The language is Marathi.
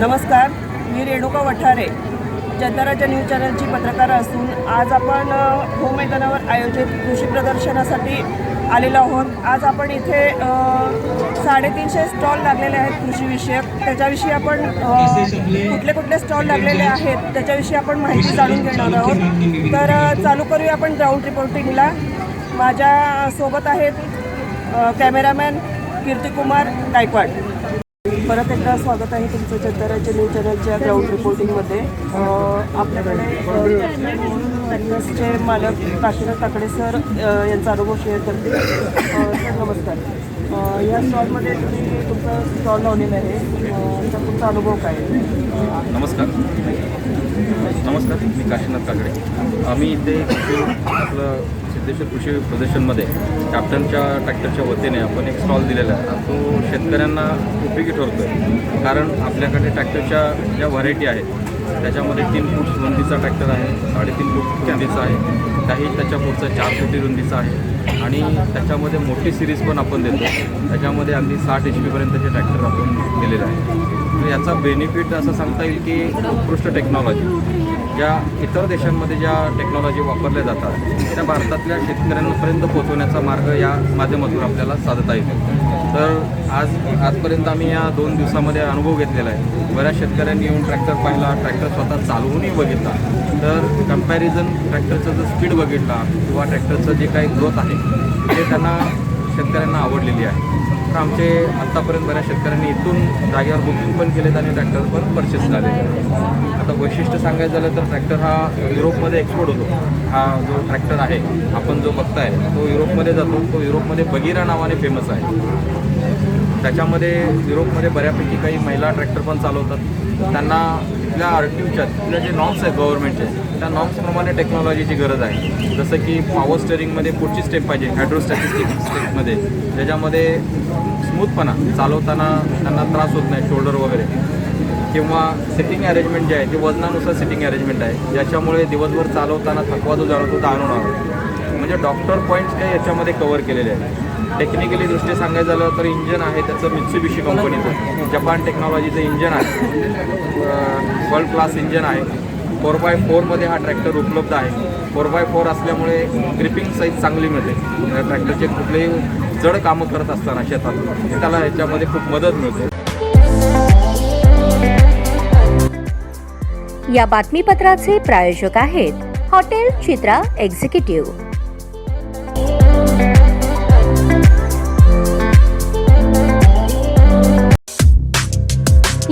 नमस्कार मी रेणुका वठारे. जंतराच्या न्यूज चॅनलची पत्रकार असून आज आपण हो होम मैदानावर आयोजित कृषी प्रदर्शनासाठी आलेलो आहोत. आज आपण इथे साडेतीनशे स्टॉल लागलेले आहेत कृषीविषयक. त्याच्याविषयी आपण कुठले कुठले स्टॉल लागलेले आहेत त्याच्याविषयी आपण माहिती जाणून घेणार आहोत. तर चालू करूया आपण ग्राउंड रिपोर्टिंगला. माझ्या सोबत आहेत कॅमेरामॅन कीर्तिकुमार गायकवाड. परत एकदा स्वागत आहे तुमचं चंदराच्या न्यूज चॅनलच्या ग्राउंड रिपोर्टिंगमध्ये. आपल्याकडे टॅक्टर्सचे मालक काशीनाथ काकडे सर यांचा अनुभव शेअर करते सर नमस्कार. या स्टॉलमध्ये तुम्ही तुमचा स्टॉल लावलेला आहे. तर तुमचा अनुभव काय आहे? नमस्कार. नमस्कार मी काशीनाथ काकडे. आम्ही इथे आपलं सिद्धेश्वर कृषी प्रदर्शनमध्ये कॅप्टनच्या ट्रॅक्टरच्या वतीने आपण एक स्टॉल दिलेला आहे. तो शेतकऱ्यांना उपयोगी ठरतो आहे कारण आपल्याकडे ट्रॅक्टरच्या ज्या व्हरायटी आहेत त्याच्यामध्ये तीन फूट रुंदीचा ट्रॅक्टर आहे साडेतीन फूट रुंदीचा आहे. काही त्याच्या पुढचा चार फुटी रुंदीचा आहे. आणि त्याच्यामध्ये मोठी सिरीज पण आपण देतो. त्याच्यामध्ये अगदी साठ एच पीपर्यंतचे ट्रॅक्टर आपण दिलेले आहे याचा बेनिफिट असं सांगता येईल की उत्कृष्ट टेक्नॉलॉजी ज्या इतर देशांमध्ये ज्या टेक्नॉलॉजी वापरल्या जातात त्या भारतातल्या शेतकऱ्यांपर्यंत पोहोचवण्याचा मार्ग या माध्यमातून आपल्याला साधता येतो. तर आज आजपर्यंत आम्ही या दोन दिवसामध्ये अनुभव घेतलेला आहे. बऱ्याच शेतकऱ्यांनी येऊन ट्रॅक्टर पाहिला ट्रॅक्टर ट्रॅक्टर स्वतः चालवूनही बघितला. तर कंपॅरिझन ट्रॅक्टरचं जर स्पीड बघितला किंवा ट्रॅक्टरचं जे काही ग्रोथ आहे ते त्यांना शेतकऱ्यांना आवडलेली आहे. तर आमचे आत्तापर्यंत बऱ्याच शेतकऱ्यांनी इथून जागेवर बुकिंग पण केलेत आणि ट्रॅक्टर पण परचेस झालेले आता वैशिष्ट्य सांगायचं झालं तर ट्रॅक्टर हा युरोपमध्ये एक्सपोर्ट होतो. हा जो ट्रॅक्टर आहे आपण जो बघताय तो युरोपमध्ये जातो. तो युरोपमध्ये बगीरा नावाने फेमस आहे. त्याच्यामध्ये युरोपमध्ये बऱ्यापैकी काही महिला ट्रॅक्टर पण चालवतात. त्यांना आपल्या आर टी ओच्या तिथल्या जे नॉर्म्स आहेत गव्हर्नमेंटचे त्या नॉर्म्सप्रमाणे टेक्नॉलॉजीची गरज आहे. जसं की पॉवर स्टेअरिंगमध्ये पुढची स्टेप पाहिजे हायड्रोस्टॅटिस्टिक स्टेपमध्ये ज्याच्यामध्ये स्मूथपणा चालवताना त्यांना त्रास होत नाही शोल्डर वगैरे. किंवा सिटिंग अरेंजमेंट जे आहे ते वजनानुसार सिटिंग अरेंजमेंट आहे. ज्याच्यामुळे दिवसभर चालवताना थकवा जो जाणवतो तो होणार म्हणजे डॉक्टर पॉईंट्स काही याच्यामध्ये कवर केलेले आहेत. टेक्निकली दृष्ट्या सांगायचं झालं तर इंजन आहे त्याचं मित्सुबिशी कंपनीचं जपान टेक्नॉलॉजीचं इंजन आहे. वर्ल्ड क्लास इंजन आहे. फोर बाय फोरमध्ये हा ट्रॅक्टर उपलब्ध आहे. फोर बाय फोर असल्यामुळे ग्रिपिंग साईज चांगली मिळते. ट्रॅक्टरचे कुठलेही जड कामं करत असताना शेतात त्याला ह्याच्यामध्ये खूप मदत मिळते. या बातमीपत्राचे प्रायोजक आहेत हॉटेल चित्रा एक्झिक्युटिव्ह.